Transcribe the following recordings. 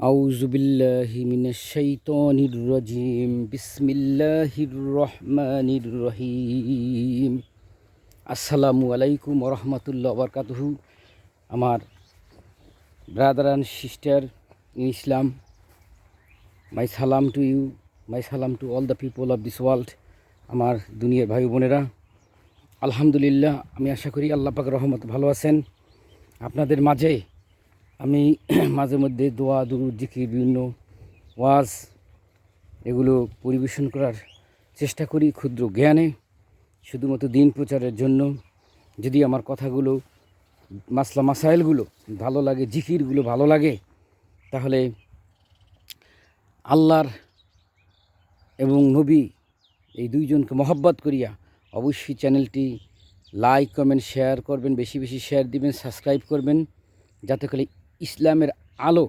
أعوذ بالله من الشيطان الرجيم بسم الله الرحمن الرحيم আসসালামু আলাইকুম রহমতুল্লাহ বরকাতুহু আমার brother and sister in Islam my সালাম টু ইউ মাই সালাম to all the people of this world আমার দুনিয়ার ভাই বোনেরা আলহামদুলিল্লাহ আমি আশা করি আল্লাহ পাক রহমত ভালো আছেন আপনাদের মাঝে আমি মাঝে মধ্যে দোয়া, দুরুদ, জিকির, বিভিন্ন ওয়াজ এগুলো পরিবেশন করার চেষ্টা করি ক্ষুদ্র জ্ঞানে, শুধুমাত্র দিন প্রচারের জন্য। যদি আমার কথাগুলো, মাসলা মাসাইলগুলো ভালো লাগে, জিকিরগুলো ভালো লাগে, তাহলে আল্লাহর এবং নবী এই দুইজনকে মহব্বত করিয়া অবশ্যই চ্যানেলটি লাইক, কমেন্ট, শেয়ার করবেন, বেশি বেশি শেয়ার দিবেন, সাবস্ক্রাইব করবেন, যাতে করে ইসলামের আলো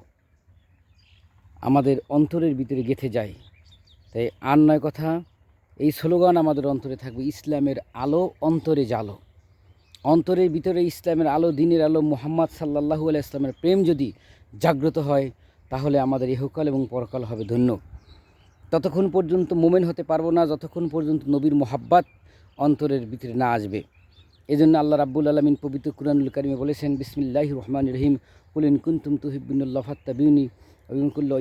আমাদের অন্তরের ভিতরে গেঁথে যায়। তাই আর নয় কথা, এই স্লোগান আমাদের অন্তরে থাকবে, ইসলামের আলো অন্তরে জালো অন্তরের ভিতরে ইসলামের আলো, দিনের আলো, মোহাম্মদ সাল্লাহু আলাই ইসলামের প্রেম যদি জাগ্রত হয়, তাহলে আমাদের ইহকাল এবং পরকাল হবে ধন্য। ততক্ষণ পর্যন্ত মোমেন হতে পারব না, যতক্ষণ পর্যন্ত নবীর মোহাব্বাত অন্তরের ভিতরে না আসবে। এই জন্য আল্লাহ রাব্বুল আলমিন পবিত্র কুরআনুল কারিমে বলেছেন বিসমিল্লাহ রহমান রহিম। কুলিন কুন্তুম তুহিবিনুল্লাহ ফাত্তাবিউনি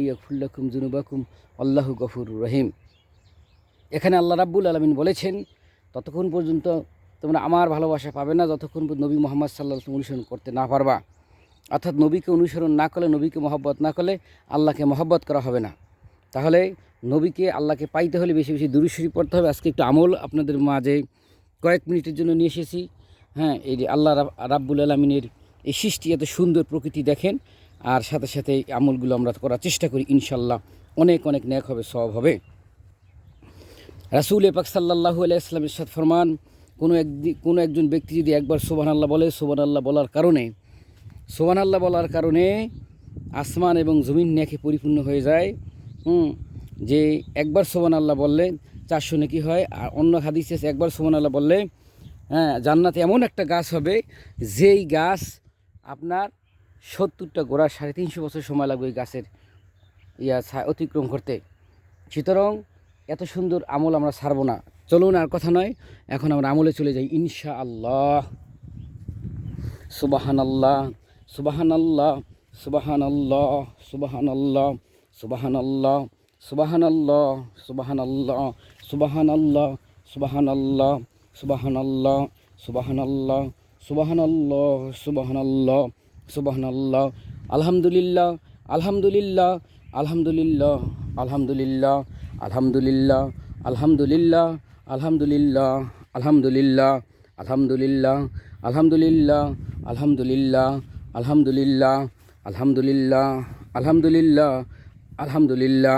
ইয়াকুল্লাকুম জুনুবাকুম আল্লাহ গফুর রহিম। এখানে আল্লাহ রাব্বুল আলমিন বলেছেন, ততক্ষণ পর্যন্ত তোমরা আমার ভালোবাসা পাবে না, যতক্ষণ নবী মোহাম্মদ সাল্লাহ অনুসরণ করতে না পারবা। অর্থাৎ নবীকে অনুসরণ না করলে, নবীকে মহব্বত না করলে আল্লাহকে মহব্বত করা হবে না। তাহলে নবীকে আল্লাহকে পাইতে হলে বেশি বেশি দূরস্বরী পড়তে হবে। আজকে একটু আমল আপনাদের মাঝে কয়েক মিনিটের জন্য নিয়ে এসেছি। হ্যাঁ এই যে আল্লাহ রাব- রাব্বুল আলমিনের এই সৃষ্টি এত সুন্দর প্রকৃতি দেখেন, আর সাথে সাথে এই আমলগুলো আমরা করার চেষ্টা করি ইনশাল্লাহ অনেক অনেক ন্যাক হবে সব হবে। রাসুল পাক সাল্লাহু আলাইসলামের সাথ ফরমান, কোনো একদিন কোনো একজন ব্যক্তি যদি একবার সোবান আল্লাহ বলে সোবান আল্লাহ বলার কারণে সোবান আল্লাহ বলার কারণে আসমান এবং জমিন নেকে পরিপূর্ণ হয়ে যায়, হুম, যে একবার সোবান আল্লাহ বললে চারশো নাকি হয়? আর অন্য হাদিস একবার সোবান আল্লাহ বললে হ্যাঁ জান্নাতে এমন একটা গাছ হবে, যেই গাছ আপনার সত্তরটা গোড়ার সাড়ে তিনশো বছর সময় লাগবে ওই গাছের ইয়া অতিক্রম করতে। সুতরাং এত সুন্দর আমল আমরা ছাড়বো না। চলুন, আর কথা নয়, এখন আমরা আমলে চলে যাই ইনশা আল্লাহ সুবাহান আল্লাহ সুবাহান আল্লাহ সুবাহান আল্লাহ সুবাহান আল্লাহ সুবাহান আল্লাহ সুবাহান আল্লাহ সুবাহান আল্লাহ সুবাহান আল্লাহ সুবাহান আল্লাহ সুবাহান আল্লাহ সুবাহান আল্লাহ সুবাহান আল্লাহ সুবাহান আল্লাহ সুবাহান আল্লাহ আলহামদুলিল্লাহ আলহামদুলিল্লাহ আলহামদুলিল্লাহ আলহামদুলিল্লাহ আলহামদুলিল্লাহ আলহামদুলিল্লাহ আলহামদুলিল্লাহ আলহামদুলিল্লাহ আলহামদুলিল্লাহ আলহামদুলিল্লাহ আলহামদুলিল্লাহ আলহামদুলিল্লাহ আলহামদুলিল্লাহ আলহামদুলিল্লাহ আলহামদুলিল্লাহ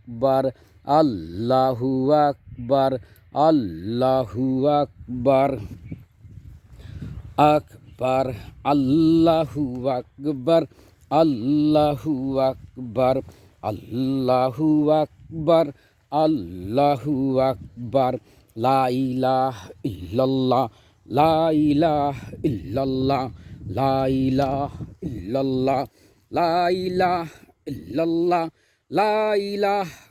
আকবার, আল্লাহু আকবার আল্লাহু আকবার। আকবার, আল্লাহু আকবার আল্লাহু আকবার আল্লাহু আকবার আল্লাহু আকবার। লাইলাহ ইল্লাল্লাহ লাইলাহ ইল্লাল্লাহ লাইলাহ ইল্লাল্লাহ লাইলাহ ইল্লাল্লাহ লাইলাহ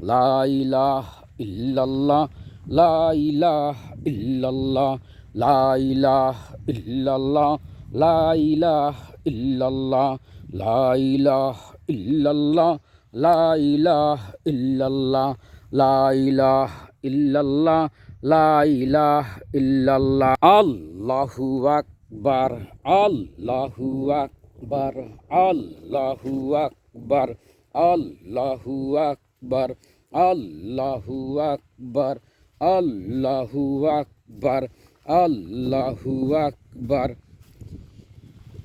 লা ইলাহ ইল্লাল্লাহ, লা ইলাহ ইল্লাল্লাহ, লা ইলাহ ইল্লাল্লাহ, লা ইলাহ ইল্লাল্লাহ, লা ইলাহ ইল্লাল্লাহ, লা ইলাহ ইল্লাল্লাহ, লা ইলাহ ইল্লাল্লাহ, লা ইলাহ ইল্লাল্লাহ। আল্লাহু আকবার আল্লাহু আকবার আল্লাহু আকবার আল্লাহু আকবার। আল্লাহু আকবার আল্লাহু আকবার আল্লাহু আকবার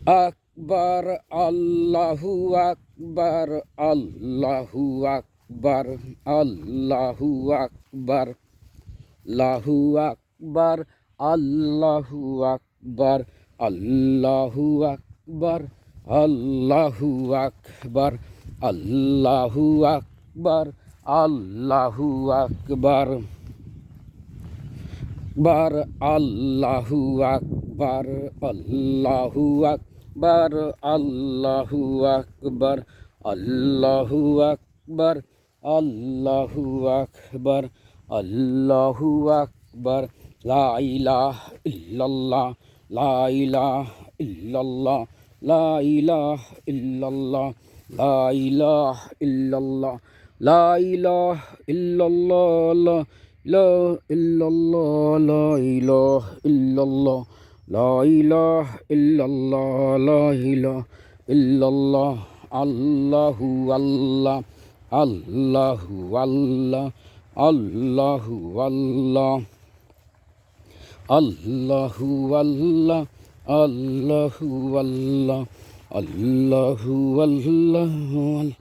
আকবার আল্লাহু আকবার আল্লাহু আকবার আল্লাহু আকবার লাহু আকবার আল্লাহু আকবার আল্লাহু আকবার আল্লাহু আকবার আল্লাহু আকবার আল্লাহু আকবার বার আল্লাহু আকবার আল্লাহু আকবার আল্লাহু আকবার আল্লাহু আকবার আল্লাহু আকবার আল্লাহু আকবার লা ইলাহা ইল্লাল্লাহ লা ইলাহা ইল্লাল্লাহ লা ইলাহা ইল্লাল্লাহ লা ইলাহা ইল্লাল্লাহ লা ইলাহা ইল্লাল্লাহ লা ইল্লাল্লাহ লা ইলাহা ইল্লাল্লাহ লা ইলাহা ইল্লাল্লাহ লা ইলাহা ইল্লাল্লাহ আল্লাহু আল্লাহ আল্লাহু আল্লাহ আল্লাহু আল্লাহ আল্লাহু আল্লাহ আল্লাহু আল্লাহ আল্লাহু আল্লাহ হু আল্লাহ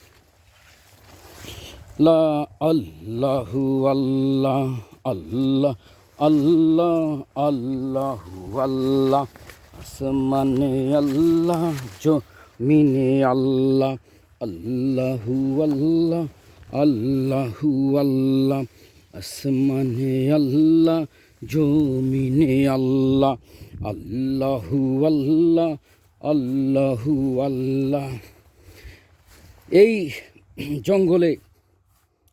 আল্লাহু আল্লাহ আল্লাহ আল্লাহ, আল্লাহু আল্লাহ। আসমানে আল্লাহ, জমিনে আল্লাহ, আল্লাহু আল্লাহ আল্লাহু আল্লাহ। আসমানে আল্লাহ, জমিনে আল্লাহ, আল্লাহু আল্লাহ আল্লাহু আল্লাহ। এই জঙ্গলে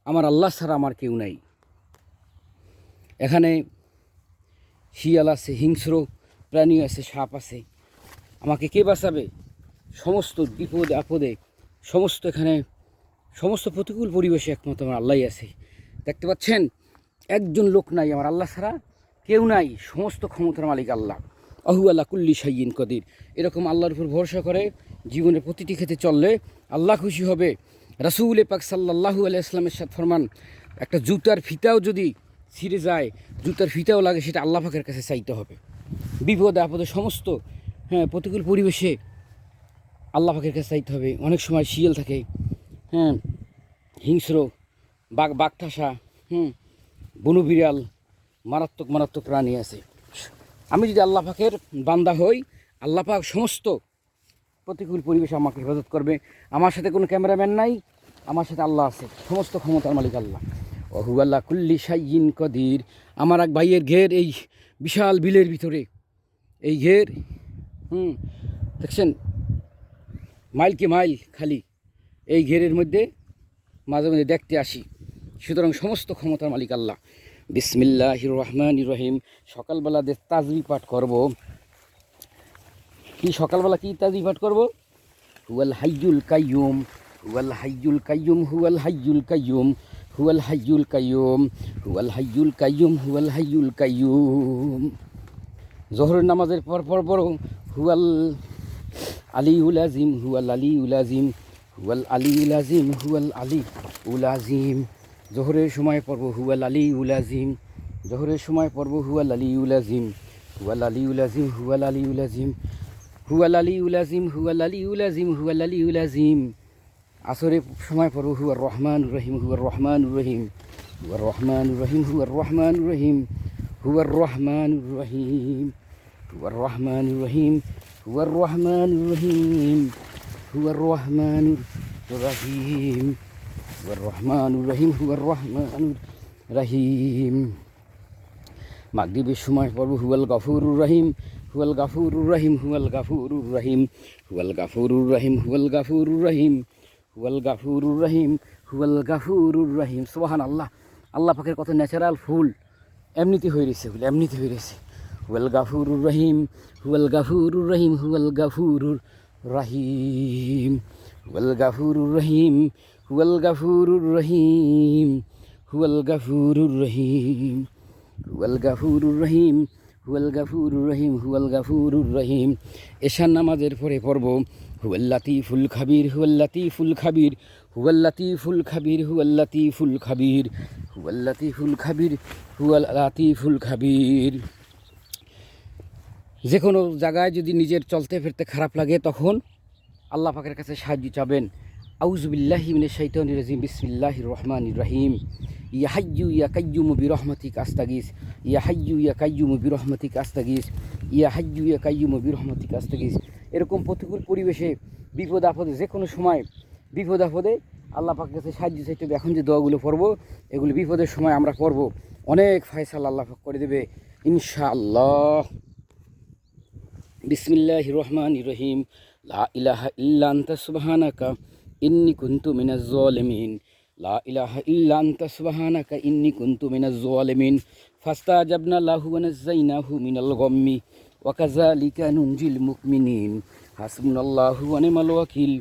আমার আল্লাহ ছাড়া আমার কেউ নাই। এখানে শিয়াল আছে, হিংস্র প্রাণী আছে, সাপ আছে। আমাকে কে বাঁচাবে? সমস্ত বিপদ, আপদে, সমস্ত এখানে, সমস্ত প্রতিকূল পরিবেশে একমাত্র আমার আল্লাহ আছে। দেখতে পাচ্ছেন? একজন লোক নাই আমার আল্লাহ ছাড়া, কেউ নাই, সমস্ত ক্ষমতার মালিক আল্লাহ। আহু আল্লাহ কুল্লি সাইয়িন কদির। এরকম আল্লাহর উপর ভরসা করে জীবনে প্রতিটি ক্ষেত্রে চললে আল্লাহ খুশি হবে। রাসুল পাক সাল্লাহু আলিয়া ইসলামের সাথে ফরমান, একটা জুতার ফিতাও যদি ছিঁড়ে যায়, জুতার ফিতাও লাগে, সেটা আল্লাহ পাকের কাছে চাইতে হবে। বিপদ আপদে সমস্ত হ্যাঁ প্রতিকূল পরিবেশে আল্লাহ পাকের কাছে চাইতে হবে। অনেক সময় শিয়াল থাকে হ্যাঁ হিংস্র, বাঘ, বাঘঠাসা, হুম বনু বিড়াল, মারাত্মক মারাত্মক প্রাণী আছে। আমি যদি আল্লাহ পাকের বান্দা হই, আল্লাহ পাক সমস্ত প্রতিকূল পরিবেশ আমাকে হেফাজত করবে। আমার সাথে কোনো ক্যামেরাম্যান নাই, আমার সাথে আল্লাহ আছে। সমস্ত ক্ষমতার মালিক আল্লাহ। অহু আল্লাহ কুল্লি সাইয়িন কদির। আমার এক ভাইয়ের ঘের এই বিশাল বিলের ভিতরে। এই ঘের, হুম, দেখছেন? মাইল কি মাইল খালি। এই ঘেরের মধ্যে মাঝে মাঝে দেখতে আসি। সুতরাং সমস্ত ক্ষমতার মালিক আল্লাহ। বিসমিল্লাহ রহমান রহিম। সকালবেলা যে তাজবি পাঠ করব কি সকালবেলা কি তাজবি পাঠ করব? হুয়াল হাইজুল কাইয়ুম, হুয়াল হাইজুল কাইয়ুম, হুয়াল হাইজুল কাইয়ুম, হুয়াল হাইজুল কাইয়ুম, হুয়াল হাইজুল কাইয়ুম, হুয়াল হাইজুল কাইয়ুম। জোহরের নামাজের পর পর পর হুয়াল আলী উল আজিম, হুয়াল আলী উল আজিম, হুয়াল আলী উল আজিম, হুয়াল আলী উল আজিম। জোহরের সময় পর্ব হুয়াল আলী উল আজিম। জোহরের সময় পর্ব হুয়াল আলী উল আজিম, হুয়াল আলী উল আজিম, হুয়াল আলী উল আজিম হুয়াল আলী উল আজিম হুয়াল আলী উল আজিম হুয়াল আলী উল আজিম আসরের সময় পর্ব হুয়ার রহমান রহিম হুয়ার রহমান রহিম হুয়ার রহমান রহিম হুয়ার রহমান রহিম হুয়ার রহমান রহিম হুয়ার রহমান রহিম হুয়ার রহমান রহিম হুয়ার রহমান রহিম হুয়ার রহমানুর রহিম হুয়ার রহমানুর রাহিম মাগরিবের সময় পড়ব হুয়াল গাফুরুর রহিম হুয়াল গাফুরুর রহিম হুয়াল গাফুরুর রহিম হুয়াল গাফুরুর রহিম হুয়াল গাফুরুর রহিম হুয়াল গাফুরুর রহিম হুয়াল গাফুরুর রহিম সোহান আল্লাহ আল্লাহ পাকের কত ন্যাচারাল ফুল এমনিতে হয়ে রয়েছে ফুল এমনিতে হয়ে রয়েছে হুয়াল গাফুরুর রহিম হুয়াল গাফুরুর রহিম হুয়াল গাফুরুর রহিম হুয়াল গাফুরুর রহিম হুয়াল গাফুরুর রহিম হুয়াল গাফুরুর রহিম হুয়াল গাফুরুর রহিম হুয়াল গাফুরুর রহিম, হুয়াল গাফুরুর রহিম। এশান নামাজের পরে পড়ব, হুয়াল লাতিফুল খাবির, হুয়াল লাতিফুল খাবির, হুয়াল লাতিফুল খাবির, হুয়াল লাতিফুল খাবির, হুয়াল লাতিফুল খাবির, হুয়াল লাতিফুল খাবির। যে কোনো জায়গায় যদি নিজের চলতে ফিরতে খারাপ লাগে, তখন আল্লাহ পাকের কাছে সাহায্য চাবেন। আউজবিল্লাহি মিনে শৈতান রাজিম বিসমিল্লাহ রহমান রাহিম। ইয়া হাইয়ু, ইয়া কাইয়ুম বিরহমাতিক, আস্তাগিস। ইয়া হাইয়ু, ইয়া কাইয়ুম বিরহমাতিক, আস্তাগিস। ইয়া হাইয়ু, ইয়া কাইয়ুম বিরহমাতিক, আস্তাগিস। এরকম প্রতিকূল পরিবেশে, বিপদ আপদে যে কোনো সময়, বিপদ আপদে আল্লাহ পাকের কাছে সাহায্য চাইতে এখন যে দোয়াগুলো পড়ব, এগুলো বিপদের সময় আমরা পড়ব। অনেক ফায়সাল আল্লাহ পাক করে দেবে, ইনশাআল্লাহ। বিসমিল্লাহ রহমান রহিম। লা ইলাহা ইল্লা আনতা, সুবহানাকা। ইন্নি কুনতু জালিমিন লা ইলাহা ইল্লা আনতা সুবহানাকা ইন্নি কুনতু মিনাজ জালিমিন ফাস্তাজাবনা লাহু ওয়া নাযায়নাহু মিনাল গাম্মি ওয়া কাযালিকা নুনজিল মুমিনিন হাসবুনাল্লাহু ওয়া নি'মাল ওয়াকিল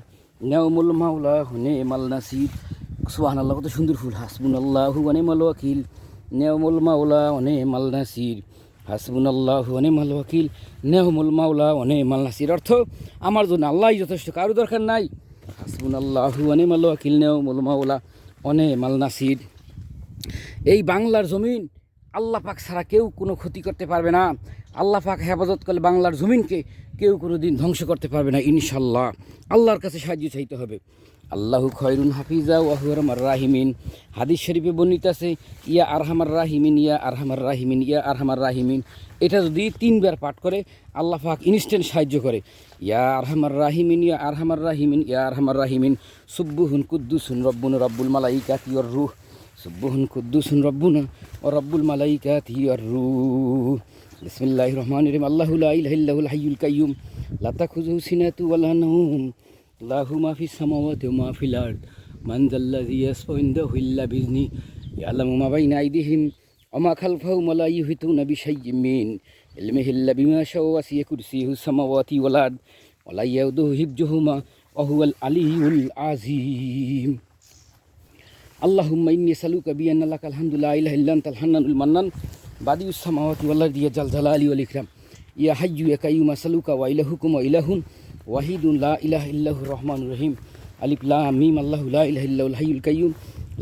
নি'মাল মাওলা ওয়া মাল নাসির সুবহানাল্লাহ কত সুন্দর ফুল. হাসবুনাল্লাহু ওয়া নি'মাল ওয়াকিল নি'মাল মাওলা ওয়া নি'মাল নাসির হাসবুনাল্লাহ অনেমাল ওয়াকিল নেহমুল মাওলা অনেমাল নাসির অর্থ, আমার জন্য আল্লাহই যথেষ্ট, কারও দরকার নাই। অনেমাল নাসির। এই বাংলার জমিন আল্লাহ পাক ছাড়া কেউ কোনো ক্ষতি করতে পারবে না। আল্লাহ পাক হেফাজত করলে বাংলার জমিনকে কেউ কোনো দিন ধ্বংস করতে পারবে না, ইনশাল্লাহ। আল্লাহর কাছে সাহায্য চাইতে হবে। আল্লাহু খয়রুন হাফিজা ওয়াহুরমার রাহিমিন। হাদিস শরীফে বর্ণিত আছে, ইয়া আরহামার রাহিমিন, ইয়া আরহামার রাহিমিন, ইয়া আরহামার রাহিমিন। এটা যদি তিনবার পাঠ করে, আল্লাহ পাক ইনস্ট্যান্ট সাহায্য করে। ইয়া আরহামার রাহিমিন, ইয়া আরহামার রাহিমিন, ইয়া আরহামার রাহিমিন। সুব্বুহুন কুদ্দুসুন রব্বুন, রব্বুল মালাইকাতি ওর রুহ। সুব্বুহুন কুদ্দুসুন রব্বুনা ও রব্বুল মালাইকাতি ওর রুহ। বিসমিল্লাহির রহমানির রহিম। আল্লাহু লা ইলাহা ইল্লাহুল হাইয়ুল কাইয়্যুম। লা তাখুযুহু সিনাতু ওয়ালা আল্লাহু মাফি সামাওয়াত মাফিল আর্দ মানজাল্লাযী ইয়াসফাইন্দাহু ইল্লা বিজনি ইয়ালামু মা বাইনা আইদিহিম وما خلفهم ولا يحيطون بشيء من علمه إلا بما شاء وسع كرسيه السماوات والأرض ولا يؤده حفظهما وهو العلي العظيم اللهم إني أسألك بأن لك الحمد لا إله إلا أنت الحنان المنان بديع السماوات والأرض يا جل جلالي والإكرام يا حي يا قيوم أسألك وإلهكم وإله واحد لا إله إلا الله الرحمن الرحيم. ألف لا ميم. الله لا إله إلا الله الحي القيوم.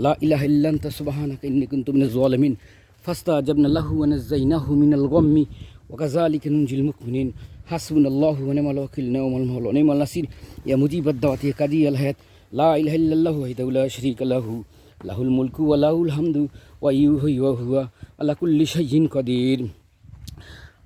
لا إله إلا أنت. سبحانك إني كنت من الظالمين. فاستجبنا له ونزيناه من الغم. وكذلك ننجي المؤمنين. حسبنا الله ونعم الوكيل. نعم المولى نعم النصير. يا مجيب الدعوات يا قاضي الحياة. لا إله إلا الله وحده لا شريك له. له الملك وله الحمد. ويحيي وهو على كل شيء قدير.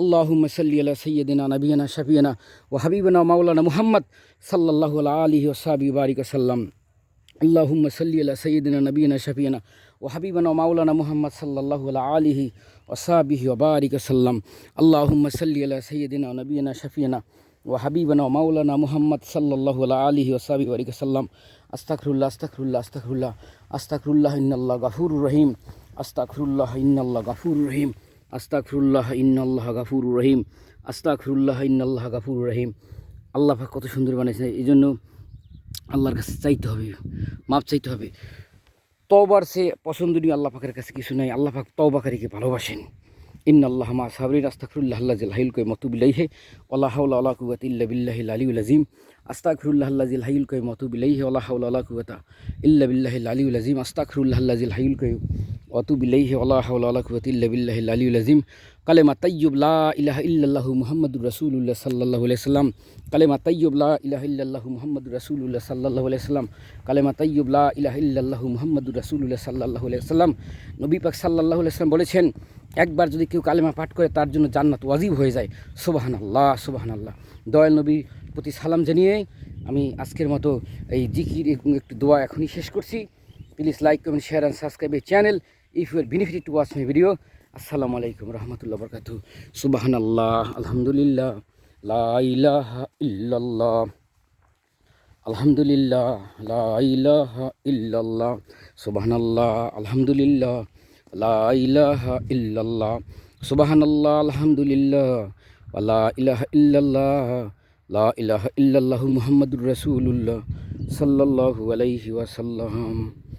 اللهم صل على سيدنا نبينا شفينا وحبيبنا مولانا محمد صلى الله عليه وصحبه بارك وسلم. اللهم صل على سيدنا نبينا شفينا وحبيبنا مولانا محمد صلى الله عليه وصحبه وبارك وسلم. اللهم صل على سيدنا نبينا شفينا وحبيبنا مولانا محمد صلى الله عليه وصحبه وبارك وسلم. استغفر الله استغفر الله استغفر الله استغفر الله إن الله غفور رحيم. استغفر الله إن الله غفور رحيم. আস্তাকফিরুল্লাহ ইন্নাল্লাহ গাফুর রহিম। আস্তাকফিরুল্লাহ ইন্নাল্লাহ গাফুর রহিম। আল্লাহ কত সুন্দর বানিয়েছে এই জন্য আল্লাহর কাছে চাইতে হবে, মাপ চাইতে হবে। তবার সে পছন্দনীয় আল্লাহ পাকের কাছে কিছু নাই, আল্লাহ পাক তবাকারীকে ভালোবাসেন। ইন আল্লাহ মা সাবরিন আস্তাকফিরুল্লাহ জিলহাইল কই আল্লাহ আল্লাহ কুয়াত ইল্লা বিল্লাহ আলিউল আজিম আস্তাকফিরুল্লাহ জিলহাইল কই আল্লাহ আল্লাহ কুয়াতা ইল্লা বিল্লাহ আলিউল আজিম আস্তাকফিরুল্লাহ জিলহাইল কই আতুবু ইলাইহি কুওয়াতা ইল্লা বিল্লাহিল আলিয়্যিল আযীম। কালেমা তাইয়্যিব লা ইলাহা ইল্লাল্লাহু মুহাম্মাদুর রাসূলুল্লাহ সাল্লাল্লাহু আলাইহি সাল্লাম কালেমা তাইয়্যিব লা ইলাহা ইল্লাল্লাহু মুহাম্মাদুর রাসূলুল্লাহ সাল্লাল্লাহু আলাইহি সাল্লাম কালেমা তাইয়্যিব লা ইলাহা ইল্লাল্লাহু মুহাম্মাদুর রাসূলুল্লাহ সাল্লাল্লাহু আলাইহি সাল্লাম নবী পাক সাল্লাল্লাহু সাল্লাম বলেছেন, একবার যদি কেউ কালেমা পাঠ করে, তার জন্য জান্নাত ওয়াজিব হয়ে যায়। সুবহানাল্লাহ সুবহানাল্লাহ। দয়াল নবীর প্রতি সালাম জানিয়ে আমি আজকের মতো এই জিকির একটু দোয়া এখনই শেষ করছি। Please like comment share and subscribe এই channel if you are benefit to watch my video আসসালামু আলাইকুম রহমতুল্লাহ বরকাতু সুবাহান আল্লাহ আলহামদুলিল্লাহ লা ইলাহা ইল্লাল্লাহ আলহামদুলিল্লাহ লা ইলাহা ইল্লাল্লাহ সুবহানাল্লাহ আলহামদুলিল্লাহ লা ইলাহা ইল্লাল্লাহ সুবহানাল্লাহ আলহামদুলিল্লাহ লা ইলাহা ইল্লাল্লাহ লা ইলাহা ইল্লাল্লাহু মুহাম্মাদুর রাসূলুল্লাহ সাল্লাল্লাহু আলাইহি ওয়াসাল্লাম